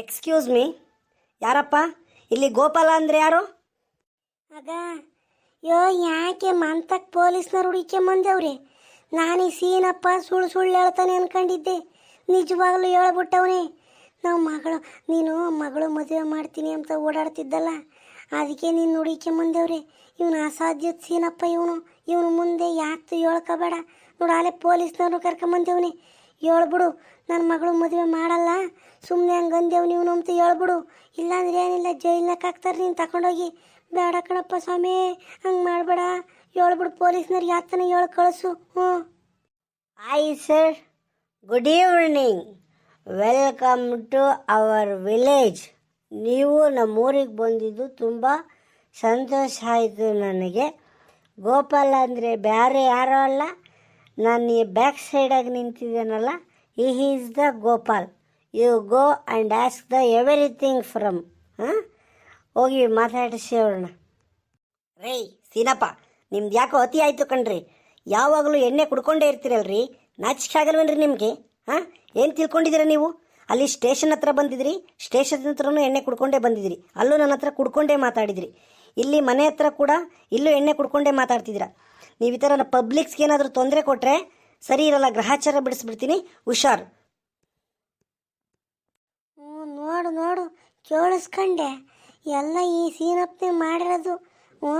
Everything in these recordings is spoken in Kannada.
ಎಕ್ಸ್ಕ್ಯೂಸ್ ಮೀ ಯಾರಪ್ಪ? ಇಲ್ಲಿ ಗೋಪಾಲ ಅಂದ್ರೆ ಯಾರು? ಆಗ ಯೋ, ಯಾಕೆ ಮಂತಕ್ ಪೊಲೀಸ್ನವ್ರು ಹುಡುಕೊಂಬಂದವ್ರಿ ನಾನು ಈ ಸೀನಪ್ಪ ಸುಳ್ಳು ಸುಳ್ಳು ಹೇಳ್ತಾನೆ ಅನ್ಕೊಂಡಿದ್ದೆ. ನಿಜವಾಗ್ಲೂ ಹೇಳ್ಬಿಟ್ಟವನೇ. ನಾವು ಮಗಳು, ನೀನು ಮಗಳು ಮದುವೆ ಮಾಡ್ತೀನಿ ಅಂತ ಓಡಾಡ್ತಿದ್ದಲ್ಲ, ಅದಕ್ಕೆ ನೀನು ಹುಡುಕೊಂಬಂದವ್ರಿ ಇವನು ಅಸಾಧ್ಯದ ಸೀನಪ್ಪ ಇವನು. ಇವನು ಮುಂದೆ ಯಾಕೆ ಹೇಳ್ಕೋಬೇಡ. ನೋಡಾಲೆ ಪೊಲೀಸ್ನವ್ರು ಕರ್ಕೊಂಬಂದೇವ್ನಿ. ಹೇಳ್ಬಿಡು ನನ್ನ ಮಗಳು ಮದುವೆ ಮಾಡಲ್ಲ. ಸುಮ್ಮನೆ ಹಂಗೆ ಅಂದೇವು ನೀವು ನಂಬ್ತು ಹೇಳ್ಬಿಡು ಇಲ್ಲಾಂದ್ರೆ ಏನಿಲ್ಲ ಜೈಲ್ನಾಗ ಹಾಕ್ತಾರೆ ನೀನು ತಗೊಂಡೋಗಿ ಬೇಡ ಕಣಪ್ಪ ಸ್ವಾಮಿ, ಹಂಗೆ ಮಾಡಬೇಡ. ಹೇಳ್ಬಿಡು ಪೊಲೀಸ್ನವ್ರಿಗೆ ಯಾತನ ಹೇಳಿ ಕಳಿಸು. ಹ್ಞೂ. Hi sir good evening welcome to our village ನೀವು ನಮ್ಮೂರಿಗೆ ಬಂದಿದ್ದು ತುಂಬ ಸಂತೋಷ ಆಯಿತು ನನಗೆ. ಗೋಪಾಲ ಅಂದರೆ ಬೇರೆ ಯಾರೋ ಅಲ್ಲ. ನಾನು ಈ ಬ್ಯಾಕ್ ಸೈಡಾಗಿ ನಿಂತಿದ್ದೇನಲ್ಲ ಈ is the Gopal you go and ask the everything from ಹಾಂ? ಹೋಗಿ ಮಾತಾಡಿಸಿ ಅವ್ರನ್ನ. ರೇ, ಸೀನಪ್ಪ, ನಿಮ್ದು ಯಾಕೋ ಅತಿ ಆಯಿತು ಕಣ್ರಿ. ಯಾವಾಗಲೂ ಎಣ್ಣೆ ಕುಡ್ಕೊಂಡೇ ಇರ್ತೀರಲ್ರಿ. ನಾಚಿಕೆ ಆಗಲ್ವೇನ್ರಿ ನಿಮಗೆ? ಹಾಂ? ಏನು ತಿಳ್ಕೊಂಡಿದ್ದೀರಾ ನೀವು? ಅಲ್ಲಿ ಸ್ಟೇಷನ್ ಹತ್ರ ಬಂದಿದ್ರಿ. ಸ್ಟೇಷನ್ ಹತ್ರನೂ ಎಣ್ಣೆ ಕುಡ್ಕೊಂಡೇ ಬಂದಿದ್ರಿ. ಅಲ್ಲೂ ನನ್ನ ಹತ್ರ ಕುಡ್ಕೊಂಡೇ ಮಾತಾಡಿದ್ರಿ. ಇಲ್ಲಿ ಮನೆ ಹತ್ರ ಕೂಡ ಇಲ್ಲೂ ಎಣ್ಣೆ ಕುಡ್ಕೊಂಡೇ ಮಾತಾಡ್ತಿದ್ದೀರಾ. ನೀವು ಈ ಥರ ಪಬ್ಲಿಕ್ಸ್ಗೆ ಏನಾದರೂ ತೊಂದರೆ ಕೊಟ್ಟರೆ ಸರಿ ಇರಲ್ಲ, ಗ್ರಹಾಚಾರ ಬಿಡಿಸ್ಬಿಡ್ತೀನಿ. ಹುಷಾರು. ಹ್ಞೂ ನೋಡು ನೋಡು ಕೇಳಿಸ್ಕೊಂಡೆ ಎಲ್ಲ ಈ ಸೀನಪ್ಪನೆ ಮಾಡಿರೋದು. ಹ್ಞೂ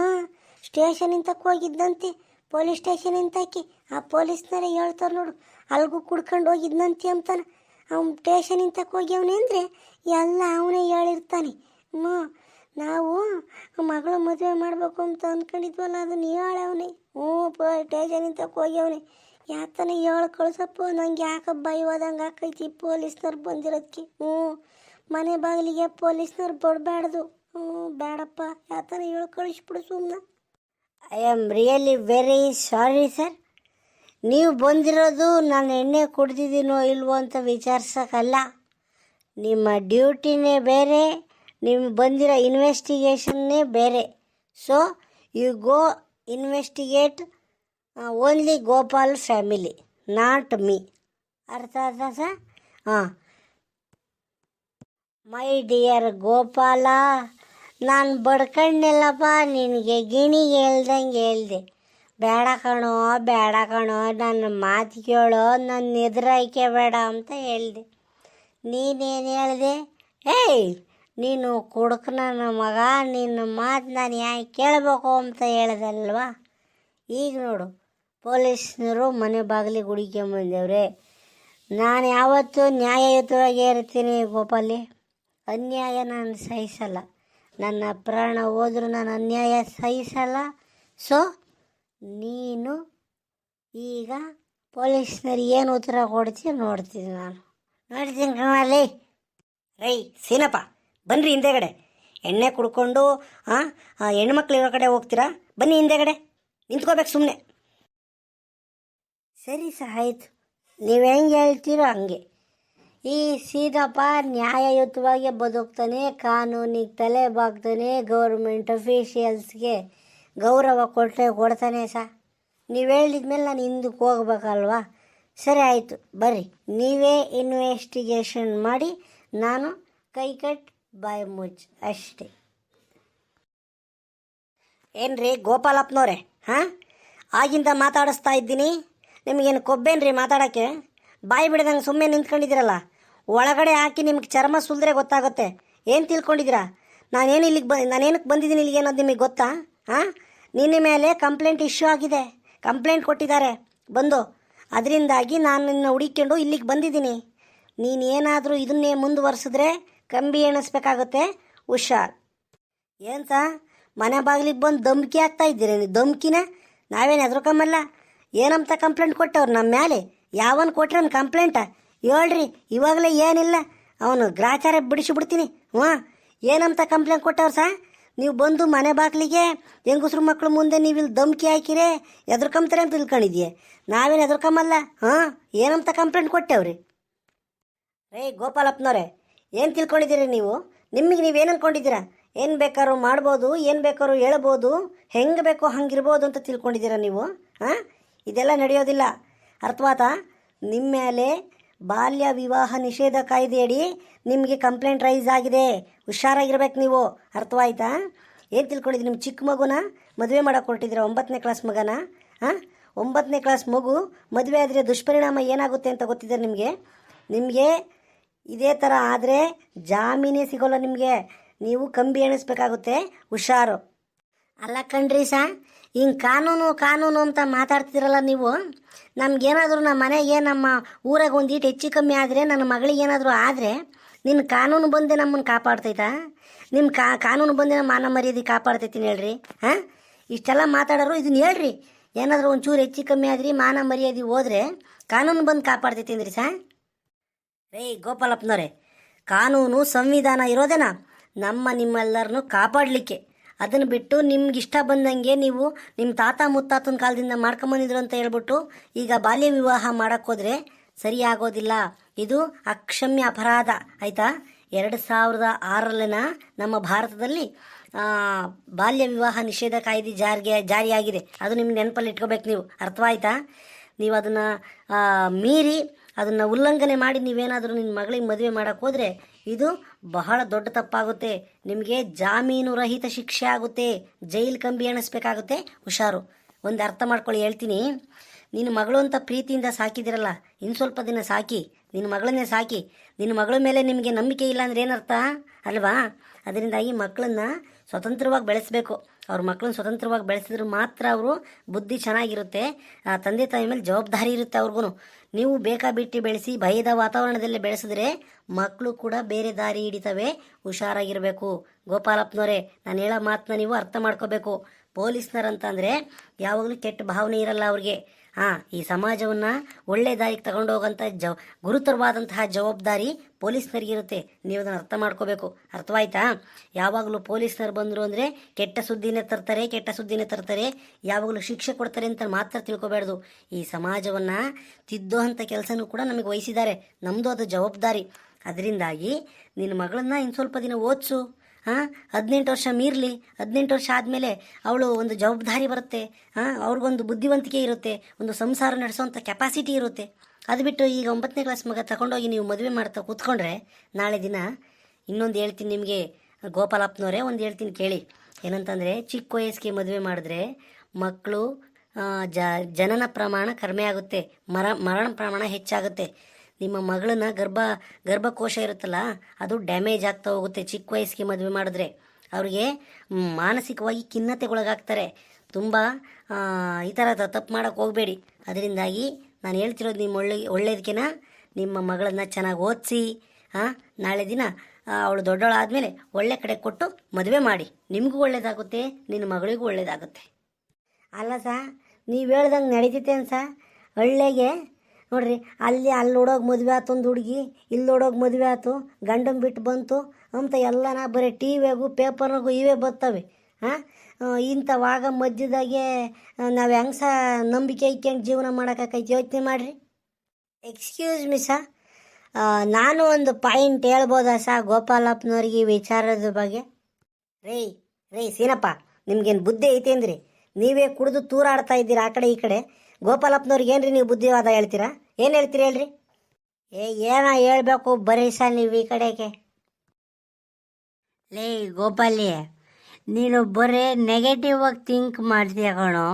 ಸ್ಟೇಷನ್ ಇಂತಕ್ಕೆ ಹೋಗಿದ್ದಂತೆ ಪೊಲೀಸ್ ಸ್ಟೇಷನ್ ಇಂತಾಕಿ. ಆ ಪೊಲೀಸ್ನರೇ ಹೇಳ್ತಾರೆ ನೋಡು, ಅಲ್ಗೂ ಕುಡ್ಕೊಂಡು ಹೋಗಿದ್ನಂತೆ ಅಂತಾನೆ. ಅವ್ನು ಸ್ಟೇಷನ್ ಇಂತಕ್ಕೆ ಹೋಗ್ಯವನೆ ಅಂದರೆ ಎಲ್ಲ ಅವನೇ ಹೇಳಿರ್ತಾನೆ. ಹ್ಞೂ ನಾವು ಮಗಳು ಮದುವೆ ಮಾಡಬೇಕು ಅಂತ ಅಂದ್ಕೊಂಡಿದ್ವಲ್ಲ ನೀ ಹೇಳವನೇ. ಹ್ಞೂ, ಪ ಹೋಗ್ಯವನೆ. ಯಾತನ ಹೇಳ ಕಳ್ಸಪ್ಪ, ನಂಗೆ ಯಾಕೆ ಹೋದಂಗೆ ಆಕೈತಿ ಪೊಲೀಸ್ನವ್ರು ಬಂದಿರೋದಕ್ಕೆ ಹ್ಞೂ, ಮನೆ ಬಾಗಿಲಿಗೆ ಪೊಲೀಸ್ನವ್ರು ಬರಬಾರ್ದು ಹ್ಞೂ ಬೇಡಪ್ಪ ಯಾತನ ಹೇಳ ಕಳಿಸ್ಬಿಡು ಸುಮ್ಮನೆ I am really very sorry sir ನೀವು ಬಂದಿರೋದು ನಾನು ಎಣ್ಣೆ ಕುಡ್ದಿದ್ದೀನೋ ಇಲ್ವೋ ಅಂತ ವಿಚಾರಿಸೋಕ್ಕಲ್ಲ ನಿಮ್ಮ ಡ್ಯೂಟಿನೇ ಬೇರೆ ನಿಮ್ಮ ಬಂದಿರೋ ಇನ್ವೆಸ್ಟಿಗೇಷನ್ನೇ ಬೇರೆ. So you go investigate only Gopal family not me ಅರ್ಥ ಆಯ್ತಾ ಸರ್ ಹಾಂ. ಮೈ ಡಿಯರ್ ಗೋಪಾಲ, ನಾನು ಬಡ್ಕಂಡಿಲ್ಲಪ್ಪ ನಿನಗೆ ಗಿಣಿ ಹೇಳ್ದಂಗೆ ಹೇಳ್ದೆ. ಬೇಡ ಕಣೋ ಬೇಡ ಕಣೋ ನನ್ನ ಮಾತು ಕೇಳೋ ನನ್ನ ಎದುರಾಯ್ಕೆ ಬೇಡ ಅಂತ ಹೇಳ್ದೆ. ನೀನೇನು ಹೇಳ್ದೆ? ಏಯ್ ನೀನು ಕುಡುಕ ನನ್ನ ಮಗ, ನಿನ್ನ ಮಾತು ನಾನು ಯಾಕೆ ಕೇಳಬೇಕು ಅಂತ ಹೇಳ್ದಲ್ವಾ? ಈಗ ನೋಡು, ಪೊಲೀಸ್ನವರು ಮನೆ ಬಾಗಿಲಿಗೆ ಹುಡುಕೊಂಬಂದವ್ರೆ ನಾನು ಯಾವತ್ತೂ ನ್ಯಾಯಯುತವಾಗಿ ಇರ್ತೀನಿ ಗೋಪಾಲಿ. ಅನ್ಯಾಯ ನಾನು ಸಹಿಸಲ್ಲ. ನನ್ನ ಪ್ರಾಣ ಹೋದರೂ ನಾನು ಅನ್ಯಾಯ ಸಹಿಸಲ್ಲ. ಸೊ ನೀನು ಈಗ ಪೊಲೀಸ್ನವ್ರಿಗೆ ಏನು ಉತ್ತರ ಕೊಡ್ತೀನಿ ನೋಡ್ತೀನಿ ನಾನು. ನೋಡ್ತೀನಿ ಕಣಲ್ಲಿ ರೈ, ಸೀನಪ್ಪ. ಬನ್ನಿರಿ ಹಿಂದೆಗಡೆ. ಎಣ್ಣೆ ಕುಡ್ಕೊಂಡು ಹಾಂ ಹೆಣ್ಮಕ್ಳು ಇರೋ ಕಡೆ ಹೋಗ್ತೀರಾ? ಬನ್ನಿ ಹಿಂದೆಗಡೆ. ನಿಂತ್ಕೋಬೇಕು ಸುಮ್ಮನೆ ಸರಿ ಸರ್ ಆಯಿತು ನೀವು ಹೆಂಗೆ ಹೇಳ್ತೀರೋ ಹಂಗೆ. ಈ ಸೀದಪ್ಪ ನ್ಯಾಯಯುತವಾಗಿ ಬದುಕ್ತಾನೆ, ಕಾನೂನಿಗೆ ತಲೆ ಬಾಗ್ತಾನೆ ಗೌರ್ಮೆಂಟ್ ಅಫೀಷಿಯಲ್ಸ್ಗೆ ಗೌರವ ಕೊಟ್ಟರೆ ಕೊಡ್ತಾನೆ ಸಾ. ನೀವು ಹೇಳಿದ ಮೇಲೆ ನಾನು ಹಿಂದಕ್ಕೆ ಹೋಗ್ಬೇಕಲ್ವಾ? ಸರಿ ಆಯಿತು, ಬರ್ರಿ. ನೀವೇ ಇನ್ವೆಸ್ಟಿಗೇಷನ್ ಮಾಡಿ, ನಾನು ಕೈ ಕಟ್ ಬಾಯಿ ಮುಜ್ ಅಷ್ಟೇ. ಏನ್ರಿ ಗೋಪಾಲಪ್ಪನವ್ರೆ, ಹಾಂ? ಆಗಿಂದ ಮಾತಾಡಿಸ್ತಾ ಇದ್ದೀನಿ. ನಿಮಗೇನು ಕೊಬ್ಬೇನ್ರಿ ಮಾತಾಡೋಕ್ಕೆ? ಬಾಯಿ ಬಿಡದಂಗೆ ಸುಮ್ಮನೆ ನಿಂತ್ಕೊಂಡಿದ್ದೀರಲ್ಲ. ಒಳಗಡೆ ಹಾಕಿ ನಿಮ್ಗೆ ಚರ್ಮ ಸುಲಿದ್ರೆ ಗೊತ್ತಾಗುತ್ತೆ. ಏನು ತಿಳ್ಕೊಂಡಿದ್ದೀರಾ? ನಾನೇನು ಇಲ್ಲಿಗೆ ಬ ನಾನೇನಕ್ಕೆ ಬಂದಿದ್ದೀನಿ ಇಲ್ಲಿಗೆ ಅನ್ನೋದು ನಿಮಗೆ ಗೊತ್ತಾ? ಹಾಂ? ನಿನ್ನೆ ಮೇಲೆ ಕಂಪ್ಲೇಂಟ್ ಇಶ್ಯೂ ಆಗಿದೆ. ಕಂಪ್ಲೇಂಟ್ ಕೊಟ್ಟಿದ್ದಾರೆ. ಬಂದು. ಅದರಿಂದಾಗಿ ನಾನು ನಿನ್ನ ಹುಡುಕೊಂಡು ಇಲ್ಲಿಗೆ ಬಂದಿದ್ದೀನಿ. ನೀನು ಏನಾದರೂ ಇದನ್ನೇ ಮುಂದುವರ್ಸಿದ್ರೆ ಕಂಬಿ ಎಣಿಸ್ಬೇಕಾಗುತ್ತೆ? ಹುಷಾರ್. ಏನ್ಸ ಮನೆ ಬಾಗಿಲಿಗೆ ಬಂದು ಧಮ್ಕಿ ಆಗ್ತಾ ಇದ್ದೀರಿ ನೀವು ಧಮ್ಕಿನ? ನಾವೇನು ಹೆದ್ರಕಮ್ಮಲ್ಲ ಏನಂತ ಕಂಪ್ಲೇಂಟ್ ಕೊಟ್ಟವ್ರು ನಮ್ಮ ಮೇಲೆ ಯಾವನ್ ಕೊಟ್ರನ್ ಕಂಪ್ಲೇಂಟ? ಹೇಳ್ರಿ, ಇವಾಗಲೇ ಏನಿಲ್ಲ. ಅವನು ಗ್ರಾಚಾರ ಬಿಡಿಸಿಬಿಡ್ತೀನಿ ಹ್ಞೂ. ಏನಂತ ಕಂಪ್ಲೇಂಟ್ ಕೊಟ್ಟವ್ರು ಸಾ? ನೀವು ಬಂದು ಮನೆ ಬಾಗಿಲಿಗೆ ಹೆಂಗಸ್ರು ಮಕ್ಕಳು ಮುಂದೆ ನೀವು ಇಲ್ಲಿ ಧಮ್ಕಿ ಹಾಕಿರೇ ಎದ್ರಕಂತಾರೆ ಅಂತ ತಿಳ್ಕೊಂಡಿದ್ಯೆ ನಾವೇನು ಎದ್ರಕಮ್ಮಲ್ಲ ಹಾಂ ಏನಂತ ಕಂಪ್ಲೇಂಟ್ ಕೊಟ್ಟವ್ರಿ? ರೇ ಗೋಪಾಲಪ್ಪನವ್ರೆ ಏನು ತಿಳ್ಕೊಂಡಿದ್ದೀರಿ ನೀವು? ನಿಮಗೆ ನೀವೇನು ಅಂದ್ಕೊಂಡಿದ್ದೀರಾ ಏನು ಬೇಕಾದ್ರೂ ಮಾಡ್ಬೋದು, ಏನು ಬೇಕಾದ್ರೂ ಹೇಳ್ಬೋದು, ಹೆಂಗೆ ಬೇಕೋ ಹಂಗಿರ್ಬೋದು ಅಂತ ತಿಳ್ಕೊಂಡಿದ್ದೀರಾ ನೀವು? ಹಾಂ ಇದೆಲ್ಲ ನಡೆಯೋದಿಲ್ಲ. ಅರ್ಥವಾತ? ನಿಮ್ಮ ಮೇಲೆ ಬಾಲ್ಯ ವಿವಾಹ ನಿಷೇಧ ಕಾಯ್ದೆಯಡಿ ನಿಮಗೆ ಕಂಪ್ಲೇಂಟ್ ರೈಸ್ ಆಗಿದೆ. ಹುಷಾರಾಗಿರ್ಬೇಕು ನೀವು. ಅರ್ಥವಾಯ್ತಾ? ಏನು ತಿಳ್ಕೊಂಡಿದ್ದೀರಿ ನಿಮ್ಮ ಚಿಕ್ಕ ಮಗುನ? ಮದುವೆ ಮಾಡೋಕೆ ಹೊರಟಿದ್ದೀರಾ ಒಂಬತ್ತನೇ ಕ್ಲಾಸ್ ಮಗನ? ಹಾಂ ಒಂಬತ್ತನೇ ಕ್ಲಾಸ್ ಮಗು ಮದುವೆ ಆದರೆ ದುಷ್ಪರಿಣಾಮ ಏನಾಗುತ್ತೆ ಅಂತ ಗೊತ್ತಿದೆ ನಿಮಗೆ? ನಿಮಗೆ ಇದೇ ಥರ ಆದರೆ ಜಾಮೀನೇ ಸಿಗೋಲ್ಲ ನಿಮಗೆ. ನೀವು ಕಂಬಿ ಎಣಿಸ್ಬೇಕಾಗುತ್ತೆ. ಹುಷಾರು. ಅಲ್ಲ ಕಣ್ರಿ ಸಾ ಹಿಂಗೆ ಕಾನೂನು ಕಾನೂನು ಅಂತ ಮಾತಾಡ್ತಿದ್ರಲ್ಲ ನೀವು? ನಮಗೇನಾದರೂ ನಮ್ಮ ಮನೆಗೆ ನಮ್ಮ ಊರಾಗ ಒಂದು ಈಟು ಹೆಚ್ಚು ಕಮ್ಮಿ ಆದರೆ, ನನ್ನ ಮಗಳಿಗೆ ಏನಾದರೂ ಆದರೆ ನಿನ್ನ ಕಾನೂನು ಬಂದೆ ನಮ್ಮನ್ನು ಕಾಪಾಡ್ತೈತಾ? ನಿಮ್ಮ ಕಾ, ಕಾನೂನು ಬಂದೆ ನಮ್ಮ ಮಾನ ಮರ್ಯಾದೆ ಕಾಪಾಡ್ತೈತೀನಿ ಹೇಳ್ರಿ. ಹಾಂ? ಇಷ್ಟೆಲ್ಲ ಮಾತಾಡೋರು ಇದನ್ನ ಹೇಳ್ರಿ. ಏನಾದರೂ ಒಂಚೂರು ಹೆಚ್ಚು ಕಮ್ಮಿ ಆದ್ರಿ, ಮಾನ ಮರ್ಯಾದೆ ಹೋದ್ರೆ ಕಾನೂನು ಬಂದು ಕಾಪಾಡ್ತೈತಿ ಸಾ? ರೇ ಗೋಪಾಲಪ್ಪನವರೇ, ಕಾನೂನು ಸಂವಿಧಾನ ಇರೋದೇನಾ? ನಮ್ಮ ನಿಮ್ಮೆಲ್ಲರನ್ನು ಕಾಪಾಡಲಿಕ್ಕೆ. ಅದನ್ನು ಬಿಟ್ಟು ನಿಮ್ಗೆ ಇಷ್ಟ ಬಂದಂಗೆ ನೀವು ನಿಮ್ಮ ತಾತ ಮುತ್ತಾತನ ಕಾಲದಿಂದ ಮಾಡ್ಕೊಂಬಂದಿದ್ರು ಅಂತ ಹೇಳ್ಬಿಟ್ಟು ಈಗ ಬಾಲ್ಯ ವಿವಾಹ ಮಾಡೋಕ್ಕೋದ್ರೆ ಸರಿಯಾಗೋದಿಲ್ಲ. ಇದು ಅಕ್ಷಮ್ಯ ಅಪರಾಧ, ಆಯಿತಾ? ಎರಡು ಸಾವಿರದ ಆರರಲ್ಲಿನ ನಮ್ಮ ಭಾರತದಲ್ಲಿ ಬಾಲ್ಯ ವಿವಾಹ ನಿಷೇಧ ಕಾಯ್ದೆ ಜಾರಿಗೆ, ಜಾರಿಯಾಗಿದೆ. ಅದು ನಿಮ್ಮ ನೆನಪಲ್ಲಿ ಇಟ್ಕೋಬೇಕು ನೀವು. ಅರ್ಥವಾಯ್ತಾ? ನೀವು ಅದನ್ನು ಮೀರಿ ಅದನ್ನು ಉಲ್ಲಂಘನೆ ಮಾಡಿ ನೀವೇನಾದರೂ ನಿನ್ನ ಮಗಳಿಗೆ ಮದುವೆ ಮಾಡೋಕ್ಕೆ ಹೋದರೆ ಇದು ಬಹಳ ದೊಡ್ಡ ತಪ್ಪಾಗುತ್ತೆ. ನಿಮಗೆ ಜಾಮೀನು ರಹಿತ ಶಿಕ್ಷೆ ಆಗುತ್ತೆ. ಜೈಲ್ ಕಂಬಿ ಎಣಿಸ್ಬೇಕಾಗುತ್ತೆ. ಹುಷಾರು. ಒಂದು ಅರ್ಥ ಮಾಡ್ಕೊಳ್ಳಿ, ಹೇಳ್ತೀನಿ. ನಿನ್ನ ಮಗಳು ಅಂತ ಪ್ರೀತಿಯಿಂದ ಸಾಕಿದಿರಲ್ಲ ಇನ್ನು ಸ್ವಲ್ಪ ದಿನ ಸಾಕಿ. ನಿನ್ನ ಮಗಳನ್ನೇ ಸಾಕಿ. ನಿನ್ನ ಮಗಳ ಮೇಲೆ ನಿಮಗೆ ನಂಬಿಕೆ ಇಲ್ಲ ಅಂದ್ರೆ ಏನರ್ಥ? ಅಲ್ವಾ? ಅದರಿಂದಾಗಿ ಮಕ್ಕಳನ್ನ ಸ್ವತಂತ್ರವಾಗಿ ಬೆಳೆಸಬೇಕು. ಅವ್ರ ಮಕ್ಕಳನ್ನ ಸ್ವತಂತ್ರವಾಗಿ ಬೆಳೆಸಿದ್ರೆ ಮಾತ್ರ ಅವರು ಬುದ್ಧಿ ಚೆನ್ನಾಗಿರುತ್ತೆ. ಆ ತಂದೆ ತಾಯಿ ಮೇಲೆ ಜವಾಬ್ದಾರಿ ಇರುತ್ತೆ ಅವ್ರಿಗೂ ನೀವು ಬೇಕಾ ಬಿಟ್ಟು ಬೆಳೆಸಿ ಭಯದ ವಾತಾವರಣದಲ್ಲಿ ಬೆಳೆಸಿದ್ರೆ ಮಕ್ಕಳು ಕೂಡ ಬೇರೆ ದಾರಿ ಹಿಡಿತವೆ. ಹುಷಾರಾಗಿರಬೇಕು. ಗೋಪಾಲಪ್ಪನವರೇ, ನಾನು ಹೇಳೋ ಮಾತನ್ನ ನೀವು ಅರ್ಥ ಮಾಡ್ಕೋಬೇಕು. ಪೊಲೀಸ್ನರಂತಂದರೆ ಯಾವಾಗಲೂ ಕೆಟ್ಟ ಭಾವನೆ ಇರಲ್ಲ ಅವ್ರಿಗೆ. ಹಾಂ, ಈ ಸಮಾಜವನ್ನು ಒಳ್ಳೆ ದಾರಿಗೆ ತಗೊಂಡು ಹೋಗೋಂಥ ಜ ಗುರುತರವಾದಂತಹ ಜವಾಬ್ದಾರಿ ಪೊಲೀಸ್ನರಿಗಿರುತ್ತೆ. ನೀವು ಅದನ್ನು ಅರ್ಥ ಮಾಡ್ಕೋಬೇಕು. ಅರ್ಥವಾಯ್ತಾ? ಯಾವಾಗಲೂ ಪೊಲೀಸ್ನರು ಬಂದರು ಅಂದರೆ ಕೆಟ್ಟ ಸುದ್ದಿನೇ ತರ್ತಾರೆ, ಕೆಟ್ಟ ಸುದ್ದಿನೇ ತರ್ತಾರೆ. ಯಾವಾಗಲೂ ಶಿಕ್ಷೆ ಕೊಡ್ತಾರೆ ಅಂತ ಮಾತ್ರ ತಿಳ್ಕೊಬೇಡ್ದು ಈ ಸಮಾಜವನ್ನು ತಿದ್ದುವಂಥ ಕೆಲಸನೂ ಕೂಡ ನಮಗೆ ವಹಿಸಿದ್ದಾರೆ. ನಮ್ಮದು ಅದು ಜವಾಬ್ದಾರಿ. ಅದರಿಂದಾಗಿ ನಿನ್ನ ಮಗಳನ್ನ ಇನ್ನು ಸ್ವಲ್ಪ ದಿನ ಓದಿಸು. ಹಾಂ? ಹದಿನೆಂಟು ವರ್ಷ ಮೀರಲಿ, ಹದಿನೆಂಟು ವರ್ಷ ಆದಮೇಲೆ ಅವಳು ಒಂದು ಜವಾಬ್ದಾರಿ ಬರುತ್ತೆ. ಹಾಂ? ಅವ್ರಿಗೊಂದು ಬುದ್ಧಿವಂತಿಕೆ ಇರುತ್ತೆ. ಒಂದು ಸಂಸಾರ ನಡೆಸೋವಂಥ ಕೆಪಾಸಿಟಿ ಇರುತ್ತೆ. ಅದು ಬಿಟ್ಟು ಈಗ ಒಂಬತ್ತನೇ ಕ್ಲಾಸ್ ಮಗ ತಗೊಂಡೋಗಿ ನೀವು ಮದುವೆ ಮಾಡ್ತಾ ಕೂತ್ಕೊಂಡ್ರೆ, ನಾಳೆ ದಿನ ಇನ್ನೊಂದು ಹೇಳ್ತೀನಿ ನಿಮಗೆ. ಗೋಪಾಲಪ್ಪನವರೇ, ಒಂದು ಹೇಳ್ತೀನಿ ಕೇಳಿ. ಏನಂತಂದರೆ, ಚಿಕ್ಕ ವಯಸ್ಸಿಗೆ ಮದುವೆ ಮಾಡಿದ್ರೆ ಮಕ್ಕಳು ಜ, ಜನನ ಪ್ರಮಾಣ ಕಡಿಮೆ ಆಗುತ್ತೆ. ಮರ, ಮರಣ ಪ್ರಮಾಣ ಹೆಚ್ಚಾಗುತ್ತೆ. ನಿಮ್ಮ ಮಗಳನ್ನ ಗರ್ಭ, ಗರ್ಭಕೋಶ ಇರುತ್ತಲ್ಲ, ಅದು ಡ್ಯಾಮೇಜ್ ಆಗ್ತಾ ಹೋಗುತ್ತೆ. ಚಿಕ್ಕ ವಯಸ್ಸಿಗೆ ಮದುವೆ ಮಾಡಿದ್ರೆ. ಅವರಿಗೆ ಮಾನಸಿಕವಾಗಿ ಖಿನ್ನತೆಗೊಳಗಾಗ್ತಾರೆ. ತುಂಬ ಈ ಥರ ತಪ್ಪು ಮಾಡೋಕೆ ಹೋಗಬೇಡಿ. ಅದರಿಂದಾಗಿ ನಾನು ಹೇಳ್ತಿರೋದು ನಿಮ್ಮ ಒಳ್ಳೆ ಒಳ್ಳೇದಕ್ಕಿನ ನಿಮ್ಮ ಮಗಳನ್ನ ಚೆನ್ನಾಗಿ ಓದಿಸಿ ಹಾಂ ನಾಳೆ ದಿನ ಅವಳು ದೊಡ್ಡವಳಾದಮೇಲೆ ಒಳ್ಳೆ ಕಡೆ ಕೊಟ್ಟು ಮದುವೆ ಮಾಡಿ. ನಿಮಗೂ ಒಳ್ಳೇದಾಗುತ್ತೆ, ನಿನ್ನ ಮಗಳಿಗೂ ಒಳ್ಳೇದಾಗುತ್ತೆ. ಅಲ್ಲ ಸಾ, ನೀವು ಹೇಳ್ದಂಗೆ ನಡೀತೈತೆ ಅನ್ಸ ಹಳ್ಳಿಗೆ ನೋಡ್ರಿ, ಅಲ್ಲಿ ಅಲ್ಲಿ ನೋಡೋಗಿ ಮದುವೆ ಆತು ಒಂದು ಹುಡುಗಿ, ಇಲ್ಲಿ ನೋಡೋಗಿ ಮದುವೆ ಆಯ್ತು ಗಂಡನ ಬಿಟ್ಟು ಬಂತು ಅಂತ ಎಲ್ಲನ ಬರೀ ಟಿ ವಿಯಾಗು ಪೇಪರ್ನಾಗು ಇವೇ ಬರ್ತವೆ ಹಾಂ ಇಂಥವಾಗ ಮಧ್ಯದಾಗೆ ನಾವು ಹೆಂಗೆ ಸಹ ನಂಬಿಕೆ ಇಕ್ಕೊಂಡು ಜೀವನ ಮಾಡೋಕ್ಕಾಕೈತಿ ಯೋಚನೆ ಮಾಡಿರಿ. ಎಕ್ಸ್ಕ್ಯೂಸ್ ಮಿ ಸಾ ನಾನು ಒಂದು ಪಾಯಿಂಟ್ ಹೇಳ್ಬೋದಾ ಸಾ ಗೋಪಾಲಪ್ಪನವ್ರಿಗೆ ಈ ವಿಚಾರದ ಬಗ್ಗೆ? ರೇ ರೇ, ಸೀನಪ್ಪ, ನಿಮ್ಗೇನು ಬುದ್ಧಿ ಐತೇನ್ರಿ ನೀವೇ ಕುಡಿದು ತೂರಾಡ್ತಾ ಇದ್ದೀರಾ ಆ ಕಡೆ ಈ ಕಡೆ? ಗೋಪಾಲಪ್ಪನವ್ರಿಗೆ ಏನ್ರಿ ನೀವು ಬುದ್ಧಿವಾದ ಹೇಳ್ತೀರಾ? ಏನು ಹೇಳ್ತೀರಿ ಹೇಳ್ರಿ? ಏ, ಏನ ಹೇಳಬೇಕು? ಬರೀ ಸ ನೀವು ಈ ಕಡೆಗೆ. ಲೇ, ಗೋಪಾಲಿ, ನೀನು ಬರೀ ನೆಗೆಟಿವ್ ಆಗಿ ಥಿಂಕ್ ಮಾಡ್ತೀಯ ಕಣೋ.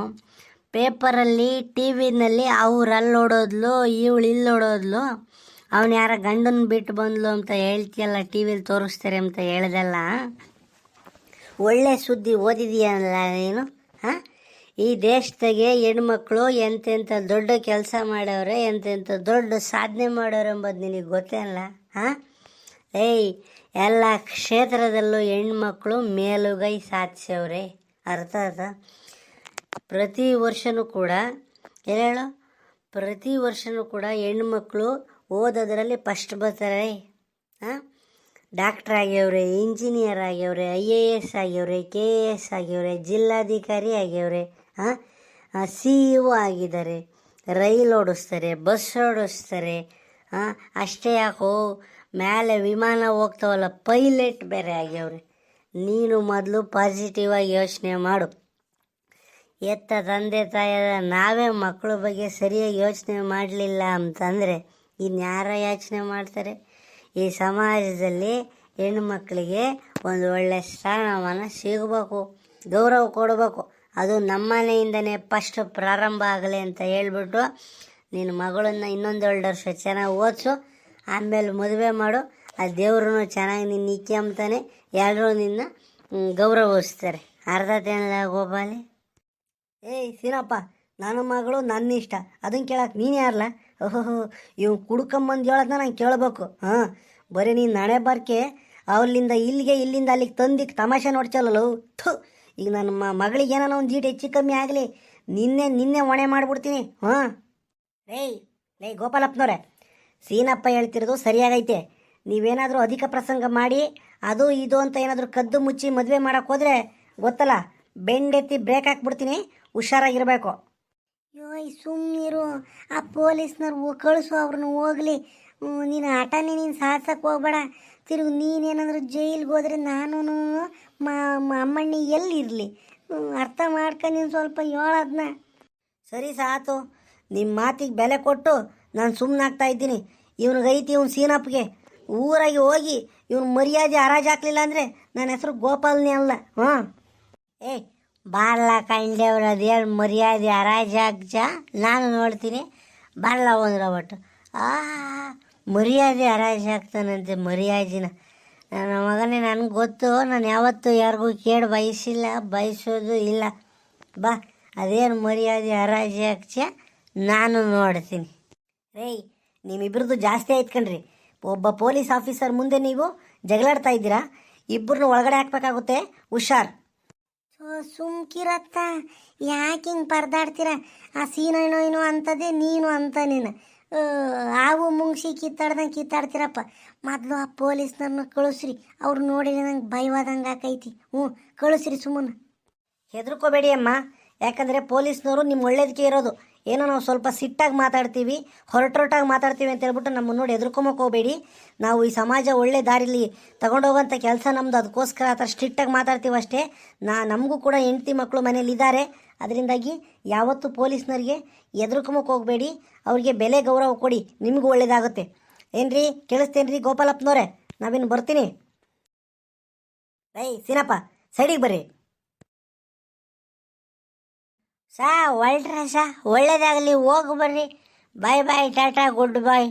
ಪೇಪರಲ್ಲಿ ಟಿ ವಿನಲ್ಲಿ ಅವ್ರು ಅಲ್ಲಿ ನೋಡೋದ್ಲು, ಇವಳು ಇಲ್ಲಿ ನೋಡೋದ್ಲು, ಅವನು ಯಾರ ಗಂಡನ ಬಿಟ್ಟು ಬಂದ್ಲು ಅಂತ ಹೇಳ್ತೀಯಲ್ಲ ಟಿ ವಿಲಿ ತೋರಿಸ್ತಾರೆ ಅಂತ ಹೇಳ್ದಲ್ಲ. ಒಳ್ಳೆ ಸುದ್ದಿ ಓದಿದೀಯಲ್ಲ ನೀನು, ಹಾಂ? ಈ ದೇಶದಾಗೆ ಹೆಣ್ಮಕ್ಳು ಎಂತೆಂಥ ದೊಡ್ಡ ಕೆಲಸ ಮಾಡವ್ರೆ ಎಂತೆಂಥ ದೊಡ್ಡ ಸಾಧನೆ ಮಾಡೋರು ಎಂಬುದು ನಿನಗೆ ಗೊತ್ತೇನಲ್ಲ ಹಾಂ? ಏಯ್, ಎಲ್ಲ ಕ್ಷೇತ್ರದಲ್ಲೂ ಹೆಣ್ಮಕ್ಳು ಮೇಲುಗೈ ಸಾಧಿಸವ್ರೆ. ಅರ್ಥ ಅದ ಪ್ರತಿ ವರ್ಷನೂ ಕೂಡ ಹೇಳು? ಪ್ರತಿ ವರ್ಷನೂ ಕೂಡ ಹೆಣ್ಮಕ್ಳು ಓದೋದ್ರಲ್ಲಿ ಫಸ್ಟ್ ಬರ್ತಾರೆ. ಹಾಂ? ಡಾಕ್ಟ್ರ್ ಆಗ್ಯವ್ರೆ, ಇಂಜಿನಿಯರ್ ಆಗ್ಯವ್ರೆ, ಐ ಎ ಎಸ್ ಆಗ್ಯವ್ರೆ, ಕೆ ಎ ಎಸ್ ಆಗ್ಯವ್ರೆ, ಜಿಲ್ಲಾಧಿಕಾರಿ ಆಗ್ಯವ್ರೆ. ಸಿ ಇ ಒ ಆಗಿದ್ದಾರೆ, ರೈಲ್ ಓಡಿಸ್ತಾರೆ, ಬಸ್ ಓಡಿಸ್ತಾರೆ ಅಷ್ಟೇ ಯಾಕೋ ಮೇಲೆ ವಿಮಾನ ಹೋಗ್ತಾವಲ್ಲ, ಪೈಲಟ್ ಬೇರೆ ಆಗ್ಯವ್ರೆ. ನೀನು ಮೊದಲು ಪಾಸಿಟಿವ್ ಆಗಿ ಯೋಚನೆ ಮಾಡು. ಎತ್ತ ತಂದೆ ತಾಯಿಯ ನಾವೇ ಮಕ್ಕಳ ಬಗ್ಗೆ ಸರಿಯಾಗಿ ಯೋಚನೆ ಮಾಡಲಿಲ್ಲ ಅಂತಂದರೆ ಇನ್ಯಾರ ಯೋಚನೆ ಮಾಡ್ತಾರೆ? ಈ ಸಮಾಜದಲ್ಲಿ ಹೆಣ್ಣು ಮಕ್ಕಳಿಗೆ ಒಂದು ಒಳ್ಳೆಯ ಸ್ಥಾನಮಾನ ಸಿಗಬೇಕು, ಗೌರವ ಕೊಡಬೇಕು. ಅದು ನಮ್ಮನೆಯಿಂದನೇ ಫಸ್ಟ್ ಪ್ರಾರಂಭ ಆಗಲಿ ಅಂತ ಹೇಳ್ಬಿಟ್ಟು ನಿನ್ನ ಮಗಳನ್ನು ಇನ್ನೊಂದು ಎರಡು ವರ್ಷ ಚೆನ್ನಾಗಿ ಓದಿಸು ಆಮೇಲೆ ಮದುವೆ ಮಾಡು. ಆ ದೇವ್ರೂ ಚೆನ್ನಾಗಿ ನಿನ್ನ ಇಕ್ಕೊಂತಾನೆ ಎಲ್ಲರೂ ನಿನ್ನ ಗೌರವಿಸ್ತಾರೆ. ಅರ್ಧ ತಿನ್ನಲ ಗೋಪಾಲಿ. ಏಯ್, ಸೀನಪ್ಪ, ನನ್ನ ಮಗಳು ನನ್ನ ಇಷ್ಟ. ಅದನ್ನ ಕೇಳಕ್ಕೆ ನೀನು ಯಾರಲ್ಲ ಓಹೋ ಇವ್ ಕುಡ್ಕೊಂಬಂದು ಹೇಳೋದನ್ನ ನಂಗೆ ಕೇಳಬೇಕು. ಹಾಂ, ಬರೀ ನೀನು ನಾಳೆ ಬರ್ಕೆ ಅವಲ್ಲಿಂದ ಇಲ್ಲಿಗೆ ಇಲ್ಲಿಂದ ಅಲ್ಲಿಗೆ ತಂದಿಕ್ಕೆ ತಮಾಷೆ ನೋಡ್ಚಲ್ಲ ಥು. ಈಗ ನನ್ನ ಮಗಳಿಗೆ ಏನಾನ ಒಂದು ಜೀಟ್ ಹೆಚ್ಚು ಕಮ್ಮಿ ಆಗಲಿ, ನಿನ್ನೆ ನಿನ್ನೆ ಹೊಣೆ ಮಾಡಿಬಿಡ್ತೀನಿ, ಹಾಂ? ರೇಯ್ ಲೇ ಗೋಪಾಲಪ್ಪನವ್ರೆ, ಸೀನಪ್ಪ ಹೇಳ್ತಿರೋದು ಸರಿಯಾಗೈತೆ. ನೀವೇನಾದರೂ ಅಧಿಕ ಪ್ರಸಂಗ ಮಾಡಿ, ಅದು, ಇದು ಅಂತ ಏನಾದರೂ ಕದ್ದು ಮುಚ್ಚಿ ಮದುವೆ ಹೋದ್ರೆ ಗೊತ್ತಲ್ಲ, ಬೆಂಡೆತ್ತಿ ಬ್ರೇಕ್ ಹಾಕ್ಬಿಡ್ತೀನಿ, ಹುಷಾರಾಗಿರಬೇಕು. ಯೋಯ್ ಸುಮ್ಮನಿರು ಆ ಪೊಲೀಸ್ನವ್ರು ಕಳಿಸು ಅವ್ರನ್ನ ಹೋಗ್ಲಿ. ನೀನು ಆಟನೇ ನೀನು ಸಾಧಿಸೋಕೆ ಹೋಗ್ಬೇಡ. ತಿರುಗಿ ನೀನೇನಾದರೂ ಜೈಲಿಗೆ ಹೋದರೆ ನಾನು ಅಮ್ಮಣ್ಣಿ ಎಲ್ಲಿರಲಿ ಅರ್ಥ ಮಾಡ್ಕೊಂಡು ನೀನು ಸ್ವಲ್ಪ ಹೇಳೋದನ್ನ ಸರಿ ಸಾತು. ನಿಮ್ಮ ಮಾತಿಗೆ ಬೆಲೆ ಕೊಟ್ಟು ನಾನು ಸುಮ್ಮನಾಗ್ತಾ ಇದ್ದೀನಿ. ಐತಿ ಇವ್ನು ಸೀನಪ್ಪಗೆ. ಊರಾಗಿ ಹೋಗಿ ಇವನು ಮರ್ಯಾದೆ ಹರಾಜ್ ಹಾಕ್ಲಿಲ್ಲ ಅಂದರೆ ನನ್ನ ಹೆಸರು ಗೋಪಾಲ್ನೇ ಅಲ್ಲ. ಹಾಂ? ಏ ಬಾರ್ಲ ಕಂಡೇವ್ರ ಅದೇಳು ಮರ್ಯಾದೆ ಹರಾಜಾಗ್ಜ ನಾನು ನೋಡ್ತೀನಿ. ಬಾರ್ಲ ಒಂದ್ರ ಒಟ್ಟು. ಆ ಮರ್ಯಾದೆ ಹರಾಜಾಗ್ತಾನಂತೆ ಮರ್ಯಾದಿನ. ನನ್ನ ಮಗನೇ, ನನಗೆ ಗೊತ್ತು, ನಾನು ಯಾವತ್ತೂ ಯಾರಿಗೂ ಕೇಳಿ ಬಯಸಿಲ್ಲ, ಬಯಸೋದು ಇಲ್ಲ. ಬಾ, ಅದೇನು ಮರ್ಯಾದೆ ಹರಾಜಾಗ್ಚ ನಾನು ನೋಡ್ತೀನಿ. ರೇಯ್, ನಿಮ್ಮಿಬ್ರದ್ದು ಜಾಸ್ತಿ ಆಯ್ತು ಕಣ್ರಿ. ಒಬ್ಬ ಪೊಲೀಸ್ ಆಫೀಸರ್ ಮುಂದೆ ನೀವು ಜಗಳಾಡ್ತಾ ಇದ್ದೀರಾ? ಇಬ್ಬರನ್ನ ಒಳಗಡೆ ಹಾಕ್ಬೇಕಾಗುತ್ತೆ? ಹುಷಾರ್. ಸುಮ್ಕಿರತ್ತ. ಯಾಕೆ ಹಿಂಗೆ ಪರದಾಡ್ತೀರ? ಆ ಸೀನೋ ಏನೋ ಅಂತದೆ, ನೀನು ಅಂತ ನೀನು. ಹಾವು ಮುಂಗ್ಸಿ ಕಿತ್ತಾಡ್ದಂಗೆ ಕಿತ್ತಾಡ್ತೀರಪ್ಪ. ಮೊದಲು ಆ ಪೊಲೀಸ್ನವ್ರನ್ನ ಕಳಿಸ್ರಿ. ಅವ್ರು ನೋಡಿ ನಂಗೆ ಭಯವಾದಂಗೆ ಆಕೈತಿ. ಹ್ಞೂ, ಕಳಿಸ್ರಿ ಸುಮ್ಮನೆ ಹೆದರ್ಕೋಬೇಡಿ ಅಮ್ಮ. ಯಾಕಂದರೆ ಪೊಲೀಸ್ನವರು ನಿಮ್ಮ ಒಳ್ಳೇದಕ್ಕೆ ಇರೋದು. ಏನೋ ನಾವು ಸ್ವಲ್ಪ ಸಿಟ್ಟಾಗಿ ಮಾತಾಡ್ತೀವಿ ಹೊರಟೊರಟಾಗಿ ಮಾತಾಡ್ತೀವಿ ಅಂತ ಹೇಳ್ಬಿಟ್ಟು ನಮ್ಮನ್ನು ನೋಡಿ ಹೆದರ್ಕೊಂಬಕ್ಕೆ ಹೋಗಬೇಡಿ. ನಾವು ಈ ಸಮಾಜ ಒಳ್ಳೆ ದಾರಿಲಿ ತಗೊಂಡೋಗೋಂಥ ಕೆಲಸ ನಮ್ಮದು ಅದಕ್ಕೋಸ್ಕರ ಆ ಥರ ಸ್ಟ್ರಿಕ್ಟಾಗಿ ಮಾತಾಡ್ತೀವಿ ಅಷ್ಟೇ. ನಾ, ನಮಗೂ ಕೂಡ ಹೆಂಡ್ತಿ ಮಕ್ಕಳು ಮನೇಲಿ ಇದ್ದಾರೆ. ಅದರಿಂದಾಗಿ ಯಾವತ್ತೂ ಪೊಲೀಸ್ನವ್ರಿಗೆ ಹೆದರ್ಕೊಂಬಕ್ಕೆ ಹೋಗಬೇಡಿ. ಅವ್ರಿಗೆ ಬೆಲೆ ಗೌರವ ಕೊಡಿ, ನಿಮಗೂ ಒಳ್ಳೇದಾಗುತ್ತೆ. ಕೇಳಿಸ್ತೇನೆ ರೀ ಗೋಪಾಲಪ್ಪನವ್ರೆ? ನಾವಿನ್ನು ಬರ್ತೀನಿ. ಏಯ್, ಸೀನಪ್ಪ, ಸೈಡಿಗೆ ಬರ್ರಿ. ಸಾ ಒಳ್ಳ್ರೆ ಸಾ ಒಳ್ಳೇದಾಗಲಿ ಹೋಗಿ ಬರ್ರಿ ಬಾಯ್ ಬಾಯ್ ಟಾಟಾ ಗುಡ್ ಬಾಯ್